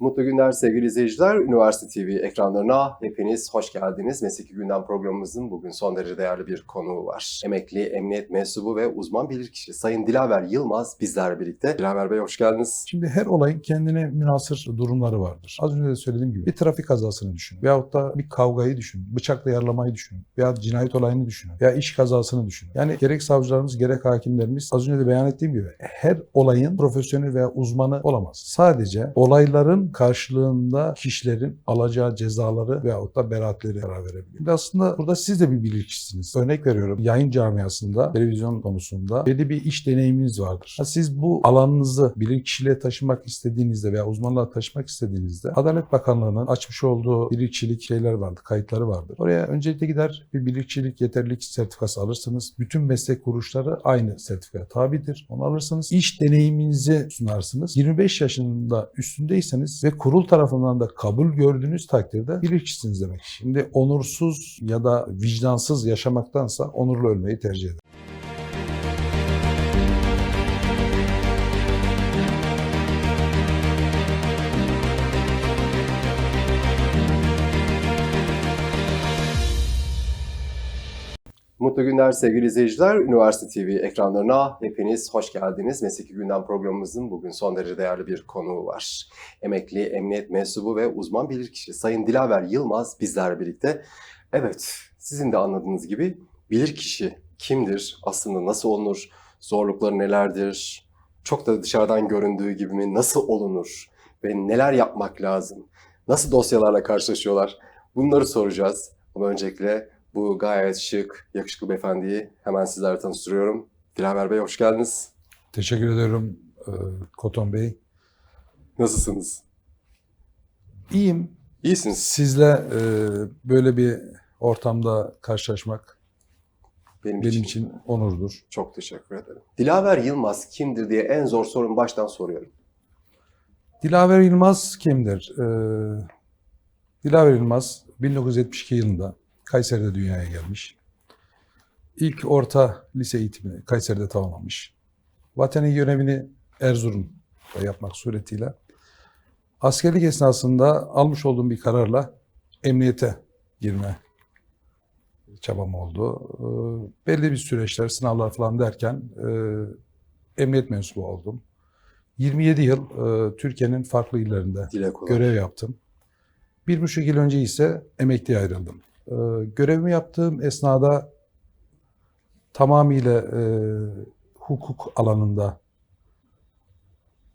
Mutlu günler sevgili izleyiciler. Üniversite TV ekranlarına hepiniz hoş geldiniz. Mesleki Gündem programımızın bugün son derece değerli bir konuğu var. Emekli emniyet mensubu ve uzman bilirkişi Sayın Dilaver Yılmaz bizlerle birlikte. Dilaver Bey hoş geldiniz. Şimdi her olayın kendine münasır durumları vardır. Az önce de söylediğim gibi bir trafik kazasını düşün. Veyahut da bir kavgayı düşün. Bıçakla yaralamayı düşün. Veya cinayet olayını düşün. Veya iş kazasını düşün. Yani gerek savcılarımız gerek hakimlerimiz az önce de beyan ettiğim gibi her olayın profesyonel veya uzmanı olamaz. Sadece olayların karşılığında kişilerin alacağı cezaları veyahut da beraatleri karar verebiliyor. Şimdi aslında burada siz de bir bilirkişisiniz. Örnek veriyorum yayın camiasında, televizyon konusunda belli bir iş deneyiminiz vardır. Siz bu alanınızı bilirkişiliğe taşımak istediğinizde veya uzmanlığa taşımak istediğinizde Adalet Bakanlığı'nın açmış olduğu bilirkişilik şeyler vardı, kayıtları vardır. Oraya öncelikle gider bir bilirkişilik yeterlilik sertifikası alırsınız. Bütün meslek kuruluşları aynı sertifikaya tabidir. Onu alırsınız. İş deneyiminizi sunarsınız. 25 yaşında üstündeyseniz ve kurul tarafından da kabul gördüğünüz takdirde bilirkişisiniz demek. Şimdi onursuz ya da vicdansız yaşamaktansa onurlu ölmeyi tercih ederim. Mutlu günler sevgili izleyiciler. Üniversite TV ekranlarına hepiniz hoş geldiniz. Mesleki Gündem programımızın bugün son derece değerli bir konuğu var. Emekli emniyet mensubu ve uzman bilirkişi Sayın Dilaver Yılmaz bizlerle birlikte. Evet, sizin de anladığınız gibi bilirkişi kimdir? Aslında nasıl olunur? Zorlukları nelerdir? Çok da dışarıdan göründüğü gibi mi? Nasıl olunur? Ve neler yapmak lazım? Nasıl dosyalarla karşılaşıyorlar? Bunları soracağız. Ama öncelikle bu gayet şık, yakışıklı beyefendiyi hemen sizlere tanıştırıyorum. Dilaver Bey hoş geldiniz. Teşekkür ederim e, Koton Bey. Nasılsınız? İyiyim. İyisiniz. Sizle e, böyle bir ortamda karşılaşmak Benim, benim için. için onurdur. Çok teşekkür ederim. Dilaver Yılmaz kimdir diye en zor sorun baştan soruyorum. Dilaver Yılmaz kimdir? Ee, Dilaver Yılmaz 1972 yılında Kayseri'de dünyaya gelmiş. İlk orta lise eğitimini Kayseri'de tamamlamış. Vatani görevini Erzurum'da yapmak suretiyle askerlik esnasında almış olduğum bir kararla emniyete girme çabam oldu. Ee, belli bir süreçler, sınavlar falan derken e, emniyet mensubu oldum. 27 yıl e, Türkiye'nin farklı illerinde görev yaptım. Bir buçuk yıl önce ise emekliye ayrıldım. E, görevimi yaptığım esnada tamamıyla e, hukuk alanında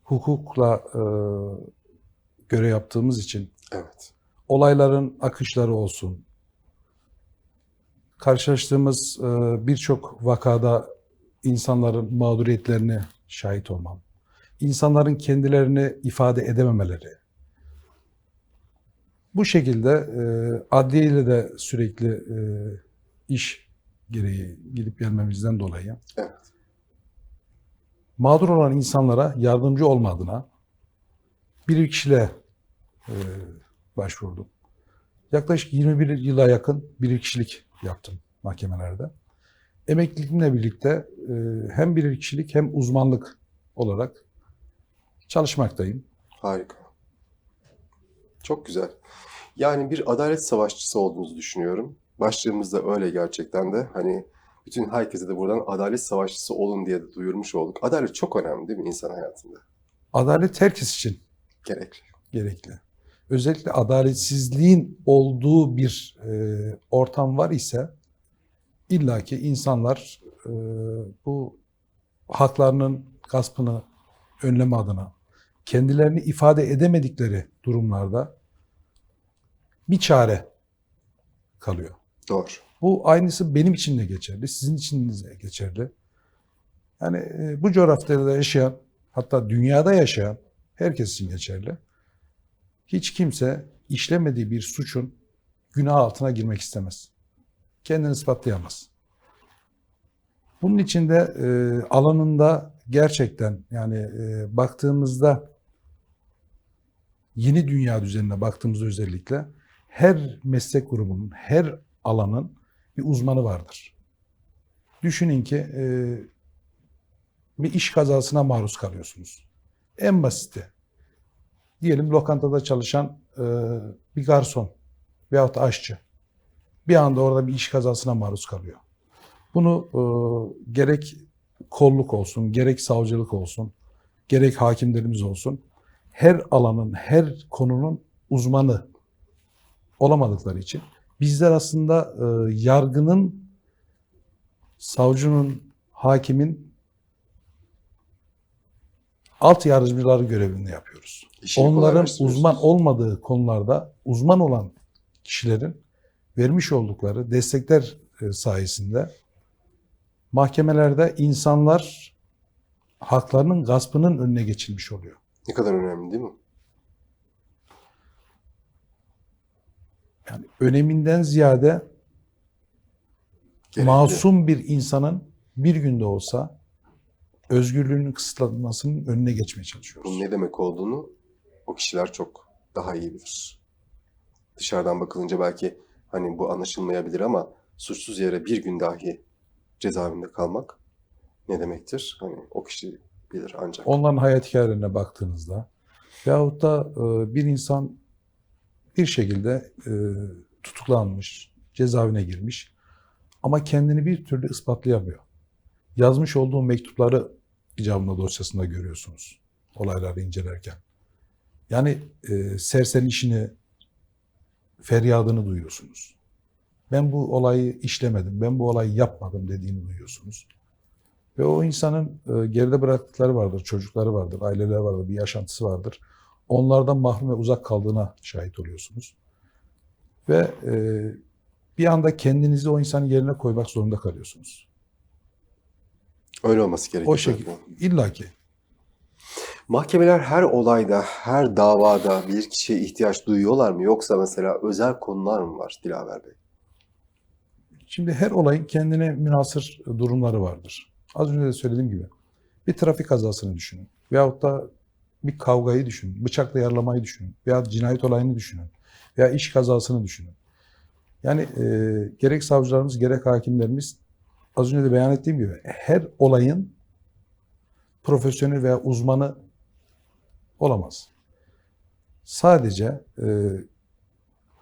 hukukla e, görev yaptığımız için Evet. olayların akışları olsun, karşılaştığımız e, birçok vakada insanların mağduriyetlerine şahit olmam, insanların kendilerini ifade edememeleri, bu şekilde e, adliyeyle de sürekli e, iş gereği gidip gelmemizden dolayı Evet. mağdur olan insanlara yardımcı olmadığına bir kişiyle e, başvurdum. Yaklaşık 21 yıla yakın bilirkişilik yaptım mahkemelerde. Emekliliğimle birlikte e, hem bilirkişilik hem uzmanlık olarak çalışmaktayım. Harika. Çok güzel. Yani bir adalet savaşçısı olduğunuzu düşünüyorum. Başlığımız da öyle gerçekten de. Hani bütün herkese de buradan adalet savaşçısı olun diye de duyurmuş olduk. Adalet çok önemli değil mi insan hayatında? Adalet herkes için Gerekli. gerekli. Özellikle adaletsizliğin olduğu bir e, ortam var ise illaki insanlar e, bu haklarının gaspını önleme adına kendilerini ifade edemedikleri durumlarda bir çare kalıyor. Doğru. Bu aynısı benim için de geçerli, sizin için de geçerli. Yani e, bu coğrafyada yaşayan, hatta dünyada yaşayan herkes için geçerli. Hiç kimse işlemediği bir suçun günah altına girmek istemez. Kendini ispatlayamaz. Bunun için de e, alanında gerçekten yani e, baktığımızda yeni dünya düzenine baktığımızda özellikle her meslek grubunun, her alanın bir uzmanı vardır. Düşünün ki e, bir iş kazasına maruz kalıyorsunuz. En basiti diyelim lokantada çalışan e, bir garson veyahut da aşçı bir anda orada bir iş kazasına maruz kalıyor. Bunu e, gerek kolluk olsun, gerek savcılık olsun, gerek hakimlerimiz olsun her alanın, her konunun uzmanı olamadıkları için bizler aslında e, yargının, savcının, hakimin alt yardımcıları görevini yapıyoruz. İşini Onların uzman olmadığı konularda uzman olan kişilerin vermiş oldukları destekler e, sayesinde mahkemelerde insanlar haklarının gaspının önüne geçilmiş oluyor. Ne kadar önemli değil mi? Yani öneminden ziyade Gerekli. masum bir insanın bir günde olsa özgürlüğünün kısıtlanmasının önüne geçmeye çalışıyoruz. Bunun ne demek olduğunu o kişiler çok daha iyi bilir. Dışarıdan bakılınca belki hani bu anlaşılmayabilir ama suçsuz yere bir gün dahi cezaevinde kalmak ne demektir? Hani o kişi bilir ancak. Onların hayat hikayelerine baktığınızda veyahut da e, bir insan bir şekilde e, tutuklanmış, cezaevine girmiş ama kendini bir türlü ispatlayamıyor. Yazmış olduğu mektupları icabında dosyasında görüyorsunuz olayları incelerken. Yani e, sersenişini, feryadını duyuyorsunuz. Ben bu olayı işlemedim, ben bu olayı yapmadım dediğini duyuyorsunuz. Ve o insanın e, geride bıraktıkları vardır, çocukları vardır, aileler vardır, bir yaşantısı vardır. Onlardan mahrum ve uzak kaldığına şahit oluyorsunuz. Ve e, bir anda kendinizi o insanın yerine koymak zorunda kalıyorsunuz. Öyle olması gerekiyor. O şekilde. illaki. Mahkemeler her olayda, her davada bir kişiye ihtiyaç duyuyorlar mı? Yoksa mesela özel konular mı var Dilaver Bey? Şimdi her olayın kendine münasır durumları vardır. Az önce de söylediğim gibi. Bir trafik kazasını düşünün. Veyahut da bir kavgayı düşünün. Bıçakla yaralamayı düşünün. Veya cinayet olayını düşünün. Veya iş kazasını düşünün. Yani e, gerek savcılarımız gerek hakimlerimiz az önce de beyan ettiğim gibi her olayın profesyonel veya uzmanı olamaz. Sadece e,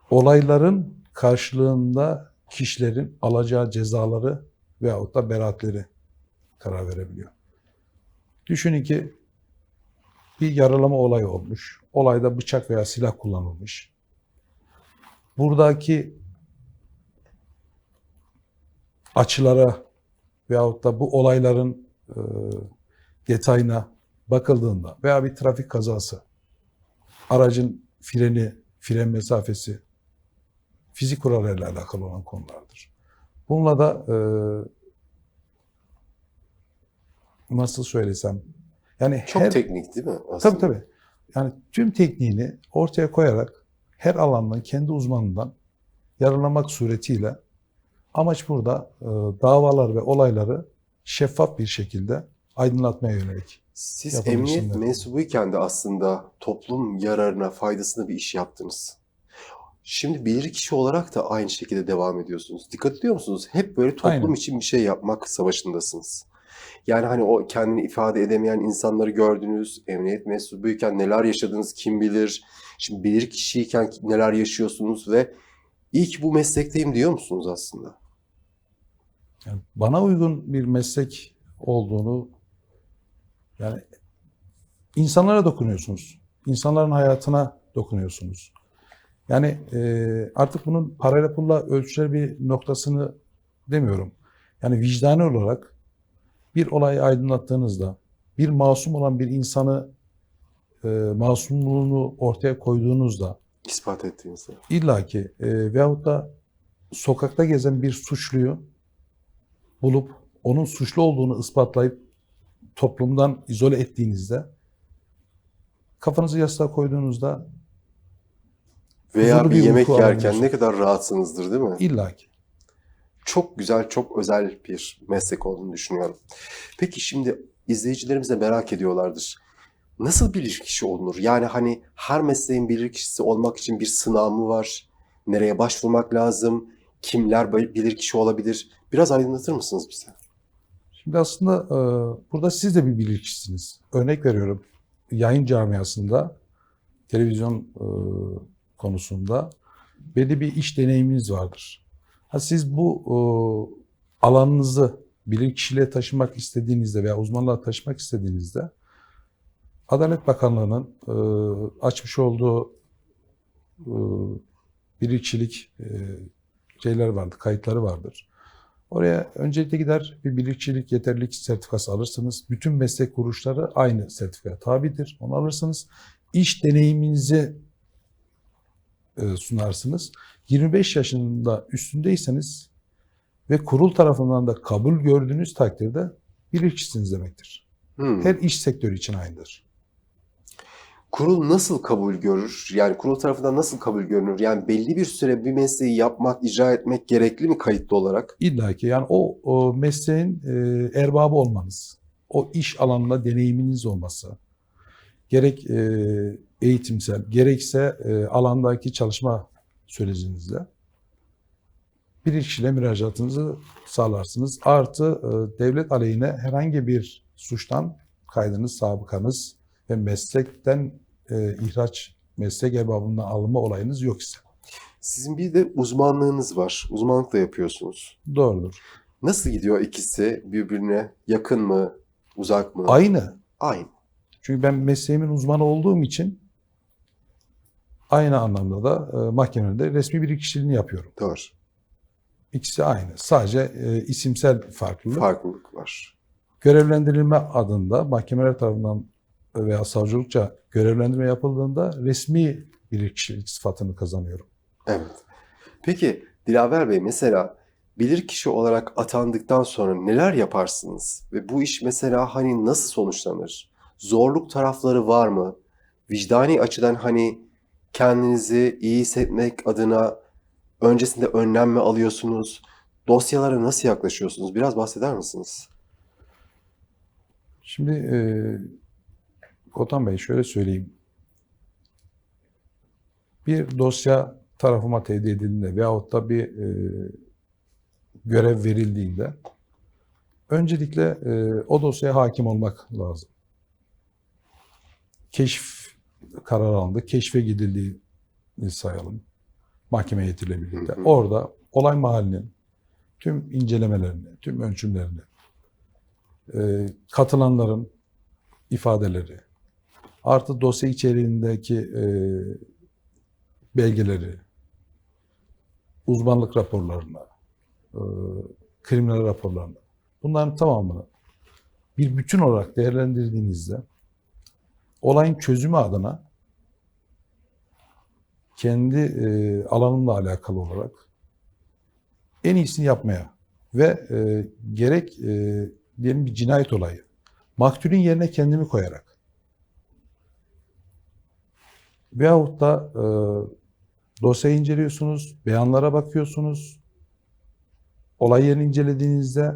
olayların karşılığında kişilerin alacağı cezaları veyahut da beraatleri karar verebiliyor. Düşünün ki bir yaralama olayı olmuş. Olayda bıçak veya silah kullanılmış. Buradaki açılara veyahut da bu olayların e, detayına bakıldığında veya bir trafik kazası, aracın freni, fren mesafesi, fizik kurallarıyla alakalı olan konulardır. Bununla da e, nasıl söylesem yani Çok her, teknik değil mi aslında? tabii tabii. Yani tüm tekniğini ortaya koyarak her alandan kendi uzmanından yararlamak suretiyle amaç burada e, davalar ve olayları şeffaf bir şekilde aydınlatmaya yönelik. Siz emniyet mensubuyken de aslında toplum yararına, faydasına bir iş yaptınız. Şimdi bilirkişi olarak da aynı şekilde devam ediyorsunuz. Dikkat ediyor musunuz? Hep böyle toplum Aynen. için bir şey yapmak savaşındasınız. Yani hani o kendini ifade edemeyen insanları gördünüz, emniyet mensubuyken neler yaşadınız kim bilir. Şimdi bilirkişiyken neler yaşıyorsunuz ve iyi ki bu meslekteyim diyor musunuz aslında? Yani bana uygun bir meslek olduğunu yani insanlara dokunuyorsunuz. İnsanların hayatına dokunuyorsunuz. Yani e, artık bunun parayla pulla ölçüler bir noktasını demiyorum. Yani vicdani olarak bir olayı aydınlattığınızda bir masum olan bir insanı e, masumluğunu ortaya koyduğunuzda İspat ettiğinizde. illaki e, veyahut da sokakta gezen bir suçluyu bulup onun suçlu olduğunu ispatlayıp toplumdan izole ettiğinizde kafanızı yastığa koyduğunuzda Veya bir bir yemek yerken ne kadar rahatsınızdır değil mi? illaki çok güzel, çok özel bir meslek olduğunu düşünüyorum. Peki şimdi izleyicilerimiz de merak ediyorlardır. Nasıl bilir kişi olunur? Yani hani her mesleğin bilir kişisi olmak için bir sınav mı var? Nereye başvurmak lazım? Kimler bilir kişi olabilir? Biraz aydınlatır mısınız bize? Şimdi aslında e, burada siz de bir bilirkişisiniz. Örnek veriyorum. Yayın camiasında televizyon e, konusunda belli bir iş deneyiminiz vardır. Ha, siz bu e, alanınızı bilir kişiliğe taşımak istediğinizde veya uzmanlığa taşımak istediğinizde Adalet Bakanlığı'nın e, açmış olduğu e, bilirkişilik e, şeyler vardır, kayıtları vardır. Oraya öncelikle gider bir bilirkişilik yeterlilik sertifikası alırsınız. Bütün meslek kuruluşları aynı sertifikaya tabidir. Onu alırsınız. İş deneyiminizi e, sunarsınız. 25 yaşında üstündeyseniz ve kurul tarafından da kabul gördüğünüz takdirde bilirkişisiniz demektir. Hmm. Her iş sektörü için aynıdır. Kurul nasıl kabul görür? Yani kurul tarafından nasıl kabul görünür? Yani belli bir süre bir mesleği yapmak, icra etmek gerekli mi kayıtlı olarak? İlla ki yani o, o mesleğin e, erbabı olmanız, o iş alanında deneyiminiz olması, gerek e, eğitimsel, gerekse e, alandaki çalışma sürecinizde bir kişiyle müracaatınızı sağlarsınız. Artı e, devlet aleyhine herhangi bir suçtan kaydınız, sabıkanız ve meslekten e, ihraç, meslek erbabından alınma olayınız yok ise. Sizin bir de uzmanlığınız var. Uzmanlık da yapıyorsunuz. Doğrudur. Nasıl gidiyor ikisi birbirine? Yakın mı? Uzak mı? Aynı. Aynı. Çünkü ben mesleğimin uzmanı olduğum için aynı anlamda da e, mahkemede resmi bir kişiliğini yapıyorum. Doğru. İkisi aynı. Sadece e, isimsel farklılık. Farklılık var. Görevlendirilme adında mahkemeler tarafından veya savcılıkça görevlendirme yapıldığında resmi bir kişilik sıfatını kazanıyorum. Evet. Peki Dilaver Bey mesela bilirkişi olarak atandıktan sonra neler yaparsınız? Ve bu iş mesela hani nasıl sonuçlanır? Zorluk tarafları var mı? Vicdani açıdan hani kendinizi iyi hissetmek adına öncesinde önlem mi alıyorsunuz? Dosyalara nasıl yaklaşıyorsunuz? Biraz bahseder misiniz? Şimdi e, Kotan Bey şöyle söyleyeyim. Bir dosya tarafıma tevdi edildiğinde veyahut da bir e, görev verildiğinde öncelikle e, o dosyaya hakim olmak lazım. Keşif kararı alındı. Keşfe gidildiğini sayalım. Mahkeme heyetiyle birlikte. Hı hı. Orada olay mahallinin tüm incelemelerini, tüm ölçümlerini, e, katılanların ifadeleri, artı dosya içeriğindeki e, belgeleri, uzmanlık raporlarına, e, kriminal raporlarına, bunların tamamını bir bütün olarak değerlendirdiğinizde olayın çözümü adına kendi e, alanımla alakalı olarak en iyisini yapmaya ve e, gerek e, diyelim bir cinayet olayı maktulün yerine kendimi koyarak veyahut da dosyayı inceliyorsunuz, beyanlara bakıyorsunuz. Olay yerini incelediğinizde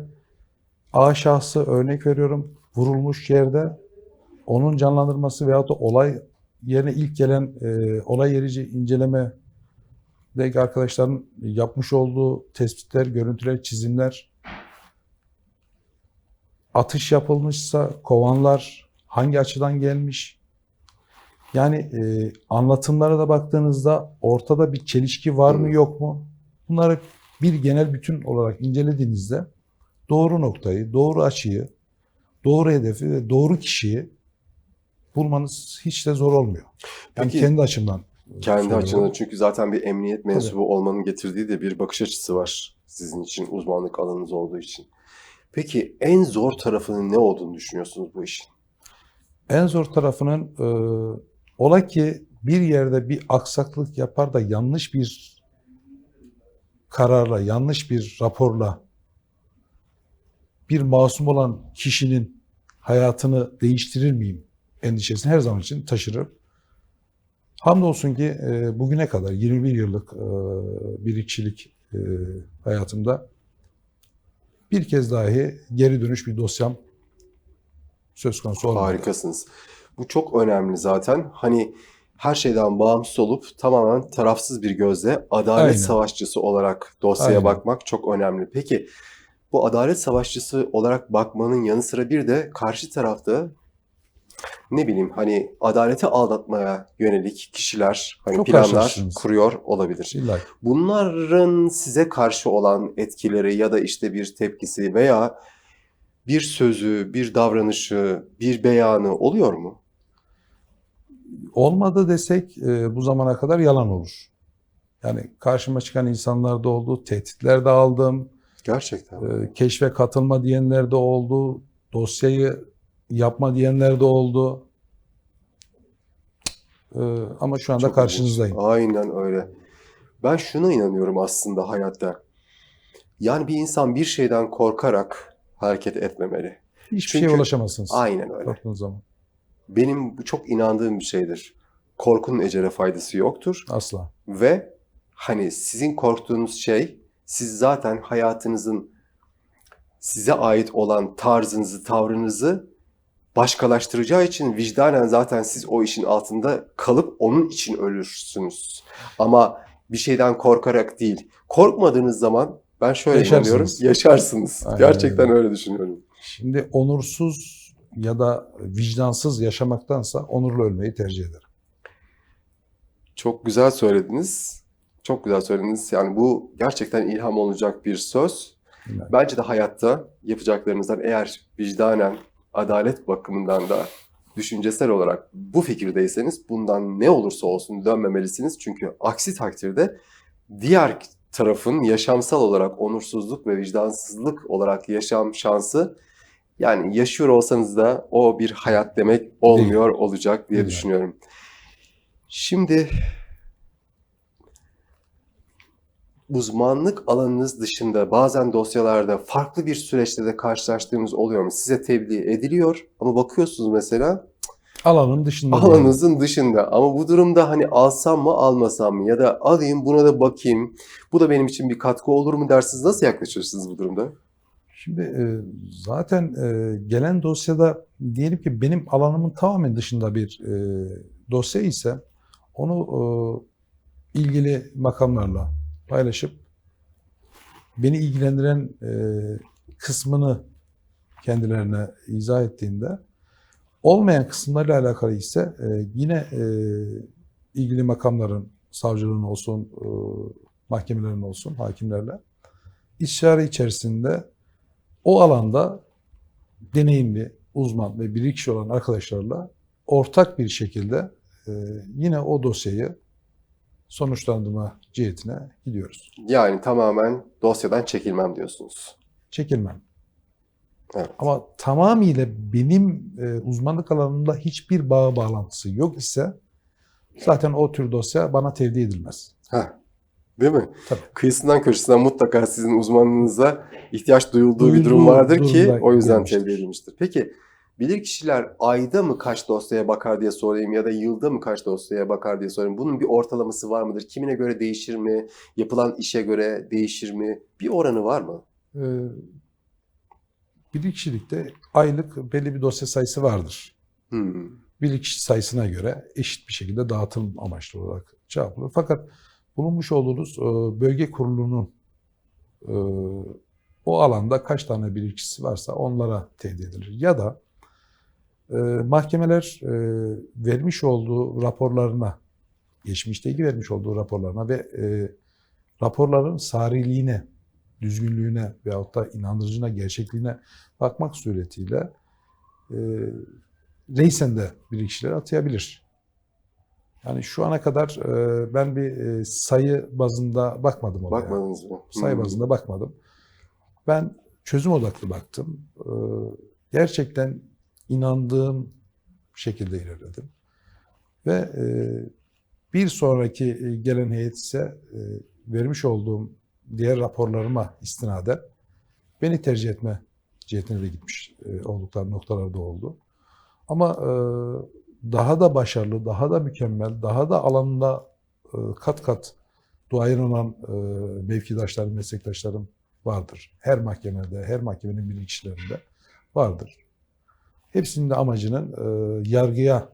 A şahsı örnek veriyorum vurulmuş yerde onun canlandırması veyahut da olay yerine ilk gelen e, olay yerici inceleme Belki arkadaşların yapmış olduğu tespitler, görüntüler, çizimler, atış yapılmışsa kovanlar hangi açıdan gelmiş? Yani e, anlatımlara da baktığınızda ortada bir çelişki var mı yok mu? Bunları bir genel bütün olarak incelediğinizde doğru noktayı, doğru açıyı, doğru hedefi ve doğru kişiyi bulmanız hiç de zor olmuyor. Yani Peki, kendi açımdan. Kendi söylüyorum. açınızdan çünkü zaten bir emniyet mensubu olmanın getirdiği de bir bakış açısı var sizin için uzmanlık alanınız olduğu için. Peki en zor tarafının ne olduğunu düşünüyorsunuz bu işin? En zor tarafının e, ola ki bir yerde bir aksaklık yapar da yanlış bir kararla, yanlış bir raporla bir masum olan kişinin hayatını değiştirir miyim endişesini her zaman için taşırım. Hamdolsun ki e, bugüne kadar 21 yıllık e, birikçilik e, hayatımda bir kez dahi geri dönüş bir dosyam söz konusu olmadı. Harikasınız. Bu çok önemli zaten. Hani her şeyden bağımsız olup tamamen tarafsız bir gözle adalet Aynen. savaşçısı olarak dosyaya Aynen. bakmak çok önemli. Peki bu adalet savaşçısı olarak bakmanın yanı sıra bir de karşı tarafta ne bileyim hani adaleti aldatmaya yönelik kişiler hani Çok planlar kuruyor olabilir. İlla. Bunların size karşı olan etkileri ya da işte bir tepkisi veya bir sözü, bir davranışı, bir beyanı oluyor mu? Olmadı desek e, bu zamana kadar yalan olur. Yani karşıma çıkan insanlar da oldu, tehditler de aldım, Gerçekten. e, keşfe katılma diyenler de oldu, dosyayı yapma diyenler de oldu. E, ama şu anda Çok karşınızdayım. ilginç. Aynen öyle. Ben şuna inanıyorum aslında hayatta. Yani bir insan bir şeyden korkarak hareket etmemeli. Hiçbir Çünkü- şeye ulaşamazsınız. Aynen öyle. Korktuğunuz zaman. Benim çok inandığım bir şeydir. Korkunun ecele faydası yoktur Asla. ve hani sizin korktuğunuz şey siz zaten hayatınızın size ait olan tarzınızı, tavrınızı başkalaştıracağı için vicdanen zaten siz o işin altında kalıp onun için ölürsünüz. Ama bir şeyden korkarak değil. Korkmadığınız zaman ben şöyle Yaşarsınız. inanıyorum. Yaşarsınız. Aynen Gerçekten öyle. düşünüyorum. Şimdi onursuz ya da vicdansız yaşamaktansa onurlu ölmeyi tercih ederim. Çok güzel söylediniz. Çok güzel söylediniz. Yani bu gerçekten ilham olacak bir söz. Bence de hayatta yapacaklarınızdan eğer vicdanen, adalet bakımından da düşüncesel olarak bu fikirdeyseniz bundan ne olursa olsun dönmemelisiniz. Çünkü aksi takdirde diğer tarafın yaşamsal olarak onursuzluk ve vicdansızlık olarak yaşam şansı yani yaşıyor olsanız da o bir hayat demek olmuyor olacak diye düşünüyorum. Şimdi uzmanlık alanınız dışında bazen dosyalarda farklı bir süreçte de karşılaştığımız oluyor mu? Size tebliğ ediliyor ama bakıyorsunuz mesela alanın dışında alanınızın dışında. Ama bu durumda hani alsam mı almasam mı ya da alayım buna da bakayım. Bu da benim için bir katkı olur mu dersiniz? Nasıl yaklaşıyorsunuz bu durumda? Şimdi e, zaten e, gelen dosyada diyelim ki benim alanımın tamamen dışında bir e, dosya ise onu ilgili makamlarla paylaşıp beni ilgilendiren e, kısmını kendilerine izah ettiğinde olmayan kısımlarla alakalı ise e, yine e, ilgili makamların, savcılığın olsun, mahkemelerin olsun, hakimlerle istişare içerisinde o alanda deneyimli, uzman ve bilirkişi olan arkadaşlarla ortak bir şekilde yine o dosyayı sonuçlandırma cihetine gidiyoruz. Yani tamamen dosyadan çekilmem diyorsunuz. Çekilmem. Evet. Ama tamamıyla benim e, uzmanlık alanımda hiçbir bağ bağlantısı yok ise zaten o tür dosya bana tevdi edilmez. Heh. Değil mi? Tabii. Kıyısından köşesinden mutlaka sizin uzmanlığınıza ihtiyaç duyulduğu bir Duyulduğu durum vardır ki o yüzden gelmiştir. tevdi edilmiştir. Peki bilirkişiler ayda mı kaç dosyaya bakar diye sorayım ya da yılda mı kaç dosyaya bakar diye sorayım. Bunun bir ortalaması var mıdır? Kimine göre değişir mi? Yapılan işe göre değişir mi? Bir oranı var mı? E, bilirkişilikte aylık belli bir dosya sayısı vardır. Hmm. bilirkişi sayısına göre eşit bir şekilde dağıtım amaçlı olarak çarpılır. Fakat bulunmuş olduğunuz e, bölge kurulunun e, o alanda kaç tane bilirkişisi varsa onlara tevdi edilir. Ya da mahkemeler e, vermiş olduğu raporlarına, geçmişteki vermiş olduğu raporlarına ve e, raporların sariliğine, düzgünlüğüne veyahut da inandırıcına, gerçekliğine bakmak suretiyle e, reisen de bilirkişileri atayabilir. Yani şu ana kadar ben bir sayı bazında bakmadım olaya. Bakmadınız mı? Sayı bazında bakmadım. Ben çözüm odaklı baktım. Gerçekten inandığım şekilde ilerledim. Ve e, bir sonraki e, gelen heyet ise e, vermiş olduğum diğer raporlarıma istinaden beni tercih etme cihetine de gitmiş e, oldukları noktalarda oldu. Ama e, daha da başarılı, daha da mükemmel, daha da alanında e, kat kat duayen olan e, mevkidaşlarım, meslektaşlarım vardır. Her mahkemede, her mahkemenin bilirkişilerinde vardır. Hepsinin de amacının e, yargıya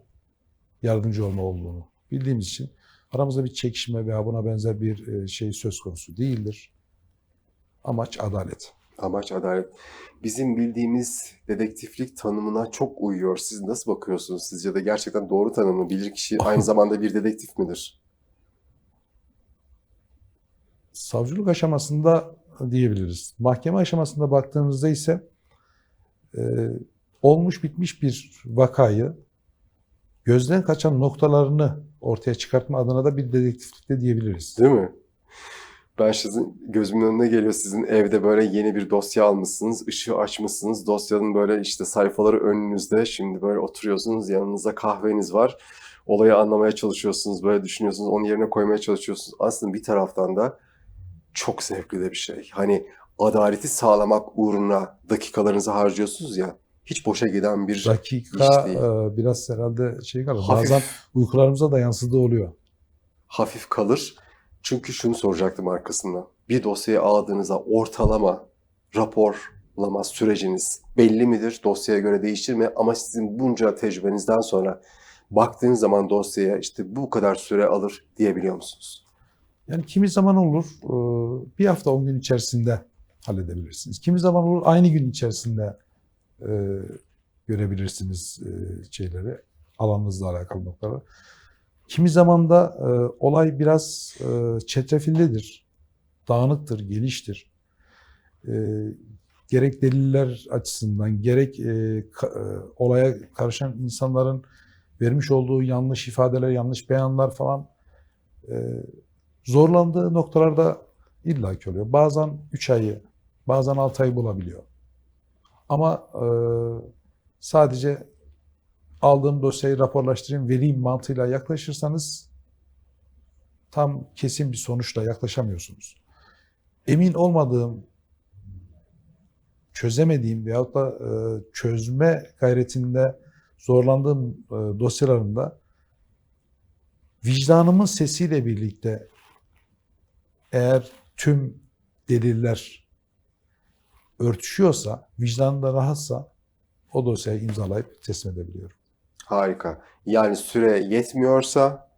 yardımcı olma olduğunu bildiğimiz için aramızda bir çekişme veya buna benzer bir e, şey söz konusu değildir. Amaç adalet. Amaç adalet. Bizim bildiğimiz dedektiflik tanımına çok uyuyor. Siz nasıl bakıyorsunuz? Sizce de gerçekten doğru tanım mı? Bilirkişi aynı zamanda bir dedektif midir? Savcılık aşamasında diyebiliriz. Mahkeme aşamasında baktığımızda ise e, olmuş bitmiş bir vakayı gözden kaçan noktalarını ortaya çıkartma adına da bir dedektiflik de diyebiliriz. Değil mi? Ben sizin gözümün önüne geliyor. Sizin evde böyle yeni bir dosya almışsınız, ışığı açmışsınız. Dosyanın böyle işte sayfaları önünüzde. Şimdi böyle oturuyorsunuz, yanınızda kahveniz var. Olayı anlamaya çalışıyorsunuz, böyle düşünüyorsunuz, onun yerine koymaya çalışıyorsunuz. Aslında bir taraftan da çok zevkli de bir şey. Hani adaleti sağlamak uğruna dakikalarınızı harcıyorsunuz ya. Hiç boşa giden bir Dakika İş değil. e, biraz herhalde şey kalır. hafif, Bazen uykularımıza da yansıdığı oluyor. hafif kalır. Çünkü şunu soracaktım arkasından. Bir dosyayı aldığınızda ortalama raporlama süreciniz belli midir? Dosyaya göre değişir mi? Ama sizin bunca tecrübenizden sonra baktığınız zaman dosyaya işte bu kadar süre alır diyebiliyor musunuz? Yani kimi zaman olur e, bir hafta 10 gün içerisinde halledebilirsiniz. Kimi zaman olur aynı gün içerisinde e, görebilirsiniz e, şeyleri, alanınızla alakalı noktaları. Kimi zaman da e, olay biraz e, çetrefillidir, dağınıktır, geniştir. E, gerek deliller açısından, gerek e, ka- e, olaya karışan insanların vermiş olduğu yanlış ifadeler, yanlış beyanlar falan e, zorlandığı noktalarda illaki oluyor. Bazen 3 ayı, bazen 6 ayı bulabiliyor. Ama e, sadece aldığım dosyayı raporlaştırayım, vereyim mantığıyla yaklaşırsanız tam kesin bir sonuçla yaklaşamıyorsunuz. Emin olmadığım, çözemediğim veyahut da e, çözme gayretinde zorlandığım e, dosyalarımda vicdanımın sesiyle birlikte eğer tüm deliller örtüşüyorsa, vicdanım da rahatsa o dosyayı imzalayıp teslim edebiliyorum. Harika. Yani süre yetmiyorsa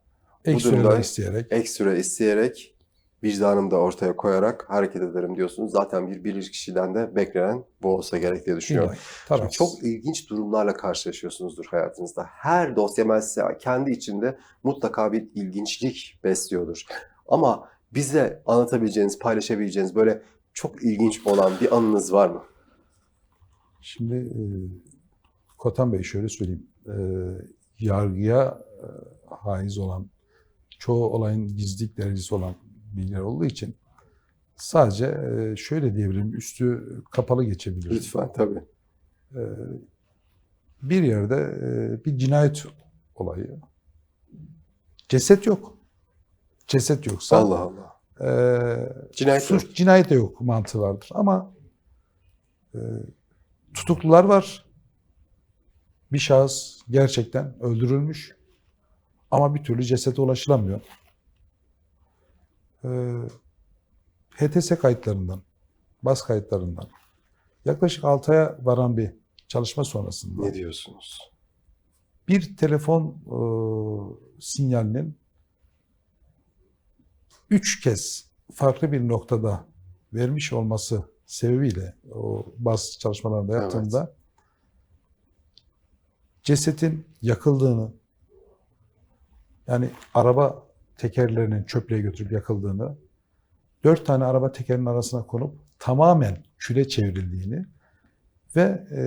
Ek Bu durumda- isteyerek ek süre isteyerek vicdanımı da ortaya koyarak hareket ederim diyorsunuz. Zaten bir bilir kişiden de beklenen bu olsa gerek diye düşünüyorum. tarafsız. çok ilginç durumlarla karşılaşıyorsunuzdur hayatınızda. Her dosya mesela kendi içinde mutlaka bir ilginçlik besliyordur. Ama bize anlatabileceğiniz, paylaşabileceğiniz böyle çok ilginç olan bir anınız var mı? Şimdi e, Kotan Bey şöyle söyleyeyim. E, yargıya e, haiz olan, çoğu olayın gizlilik derecesi olan bilgiler olduğu için sadece e, şöyle diyebilirim, üstü kapalı geçebilirim. Lütfen tabii. E, bir yerde e, bir cinayet olayı. Ceset yok. Ceset yoksa Allah Allah. E, Cinayet suç yok. cinayet de yok mantığı vardır. Ama e, tutuklular var. Bir şahıs gerçekten öldürülmüş. Ama bir türlü cesete ulaşılamıyor. E, HTS kayıtlarından, bas kayıtlarından yaklaşık 6 aya varan bir çalışma sonrasında Ne diyorsunuz? bir telefon e, sinyalinin üç kez farklı bir noktada vermiş olması sebebiyle o baz çalışmalarında Evet. yaptığımda cesetin yakıldığını yani araba tekerlerinin çöplüğe götürüp yakıldığını dört tane araba tekerinin arasına konup tamamen küle çevrildiğini ve e,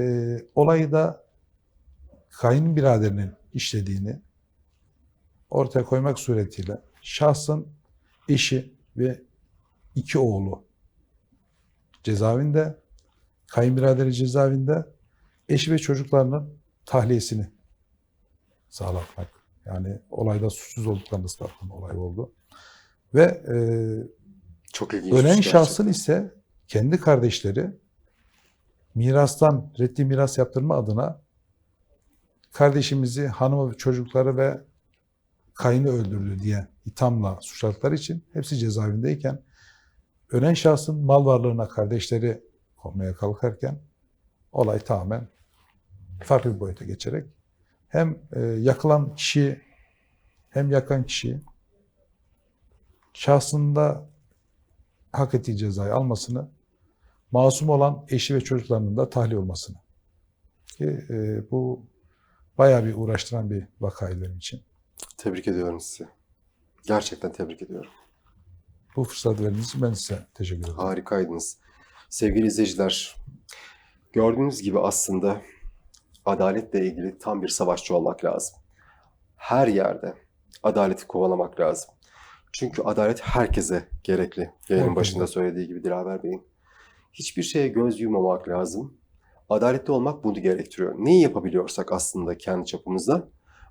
olayı da kayınbiraderinin işlediğini ortaya koymak suretiyle şahsın eşi ve iki oğlu cezaevinde, kayınbiraderi cezaevinde, eşi ve çocuklarının tahliyesini sağlatmak. Yani olayda suçsuz olduklarını ispatlamak olay oldu. Ve e, Çok ilginç. Ölen gerçekten. şahsın ise kendi kardeşleri mirastan reddi miras yaptırma adına kardeşimizi, hanımı, çocukları ve kayını öldürdü diye ithamla suçladıkları için hepsi cezaevindeyken ölen şahsın mal varlığına kardeşleri konmaya kalkarken olay tamamen farklı bir boyuta geçerek hem e, yakılan kişi hem yakan kişi şahsında hak ettiği cezayı almasını masum olan eşi ve çocuklarının da tahliye olmasını. Ki, e, bu bayağı bir uğraştıran bir vakaydı benim için. Tebrik ediyorum sizi. Gerçekten tebrik ediyorum. Bu fırsatı verdiğiniz için ben size teşekkür ederim. Harikaydınız. Sevgili izleyiciler, gördüğünüz gibi aslında adaletle ilgili tam bir savaşçı olmak lazım. Her yerde adaleti kovalamak lazım. Çünkü adalet herkese gerekli. Yayının Herkese. başında söylediği gibi Dilaver Bey'in. Hiçbir şeye göz yummamak lazım. Adaletli olmak bunu gerektiriyor. Neyi yapabiliyorsak aslında kendi çapımızda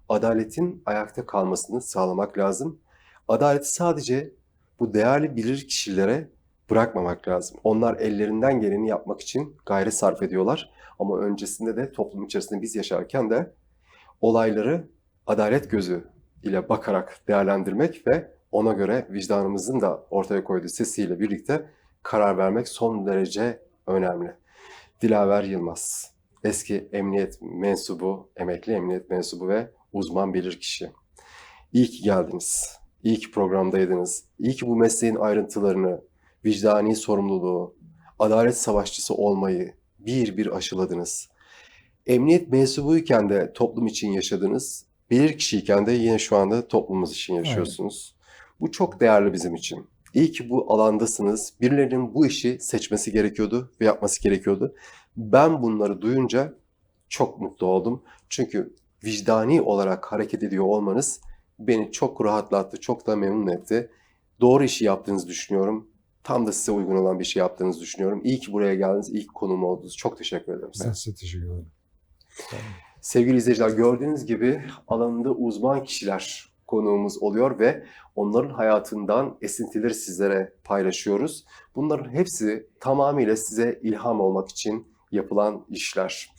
adaletin ayakta kalmasını sağlamak lazım. Adaleti sadece bu değerli bilir kişilere bırakmamak lazım. Onlar ellerinden geleni yapmak için gayret sarf ediyorlar. Ama öncesinde de toplum içerisinde biz yaşarken de olayları adalet gözü ile bakarak değerlendirmek ve ona göre vicdanımızın da ortaya koyduğu sesiyle birlikte karar vermek son derece önemli. Dilaver Yılmaz, eski emniyet mensubu, emekli emniyet mensubu ve uzman bilirkişi. İyi ki geldiniz. İyi ki programdaydınız. İyi ki bu mesleğin ayrıntılarını, vicdani sorumluluğu, adalet savaşçısı olmayı bir bir aşıladınız. Emniyet mensubuyken de toplum için yaşadınız. Bilir kişiyken de yine şu anda toplumumuz için yaşıyorsunuz. Bu çok değerli bizim için. İyi ki bu alandasınız. Birilerinin bu işi seçmesi gerekiyordu ve yapması gerekiyordu. Ben bunları duyunca çok mutlu oldum. Çünkü vicdani olarak hareket ediyor olmanız beni çok rahatlattı, çok da memnun etti. Doğru işi yaptığınızı düşünüyorum. Tam da size uygun olan bir şey yaptığınızı düşünüyorum. İyi ki buraya geldiniz, iyi ki konuğum oldunuz. Çok teşekkür ederim size. Ben size teşekkür ederim. Sevgili izleyiciler gördüğünüz gibi alanında uzman kişiler konuğumuz oluyor ve onların hayatından esintileri sizlere paylaşıyoruz. Bunların hepsi tamamıyla size ilham olmak için yapılan işler.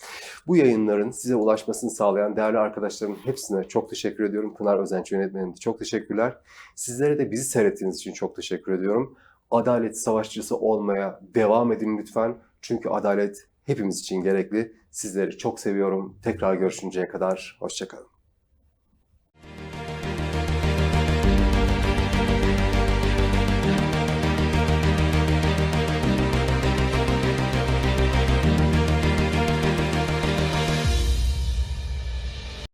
Bu yayınların size ulaşmasını sağlayan değerli arkadaşlarımın hepsine çok teşekkür ediyorum. Pınar Özenç yönetmenim çok teşekkürler. Sizlere de bizi seyrettiğiniz için çok teşekkür ediyorum. Adalet savaşçısı olmaya devam edin lütfen. Çünkü adalet hepimiz için gerekli. Sizleri çok seviyorum. Tekrar görüşünceye kadar hoşçakalın.